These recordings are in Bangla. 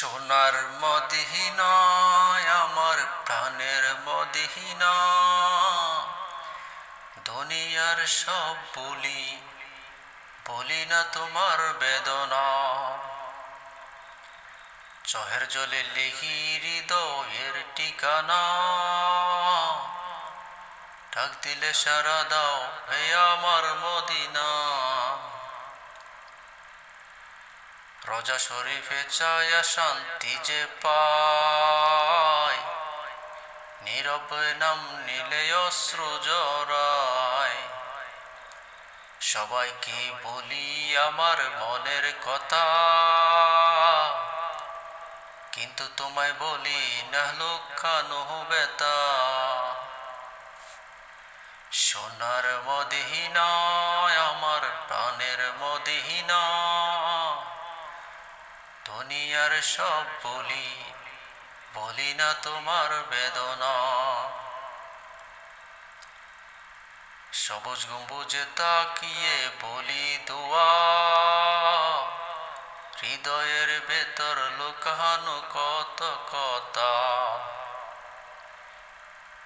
সোনার মদিহিনায় আমার প্রাণের মদিহিনা দুনিয়ার সব বলি বলি না তোমার বেদনা। চহের জলে লিখি হৃদয়ের ঠিকানা। ডাক দিলে সারা দাও, হে আমার মদিনা। রজা শরীফে চায়া শান্তি যে পায়। নীরবে নাম নিলে অশ্রু জড়ায়। সবাইকে বলি আমার মনের কথা? কিন্তু তোমায় বলি না লক্ষানো বেতা। সোনার মদিহীনা আমার প্রাণের মদিহীনা দুনিয়ার সব বলি বলি না তোমার বেদনা। সবুজ গম্বুজে তাকিয়ে বলি দোয়া, হৃদয়ের ভেতর লুকানো কত কথা।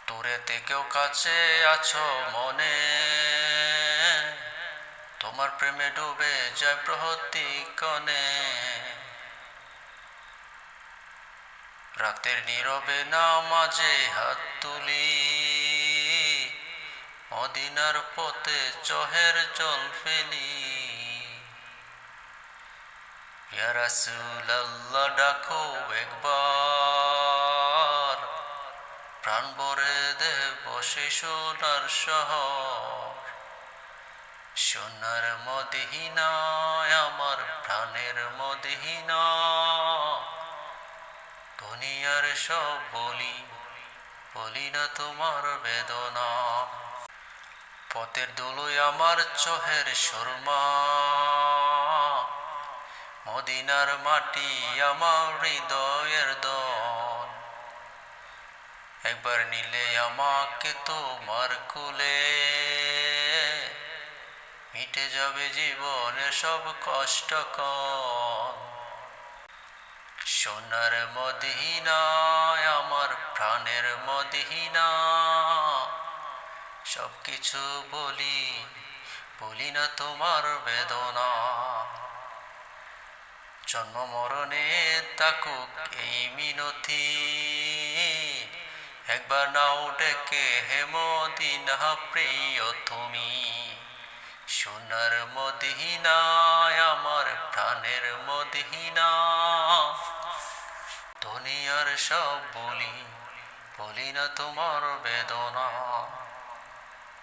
দূরে থেকেও কাছে আছো মনে, তোমার প্রেমে ডুবে যায় প্রহতি কনে। রাতের নীরবে নামাজে হাত তুলি। মদিনার পথে চহের জল ফেলি। রাসূলাল্লাহ, ডাকো একবার। প্রাণ ভরে দে বসে সোনার শহর। সোনার মদিহিনা আমার প্রাণের মদিহিনা দুনিয়ার সব বলি বলি না তোমার বেদনা। পথের দোলই আমার চহের শর্মা মদিনার মাটি আমার হৃদয়ের দন। একবার নিলে আমাকে তোমার কুলে। মিটে যাবে জীবনের সব কষ্ট কম সোনার মদিনায় আমার প্রাণের মদিনা। সব কিছু বলি বলি না তোমার বেদনা। জন্ম মরণে তাকুক এই মিনতি। একবার নাও ডেকে হে মদিনা, প্রিয় তুমি। সোনার মদিনায়, আমার প্রাণের মদিনা। দুনিয়ার সব বলি বলি না তোমার বেদনা।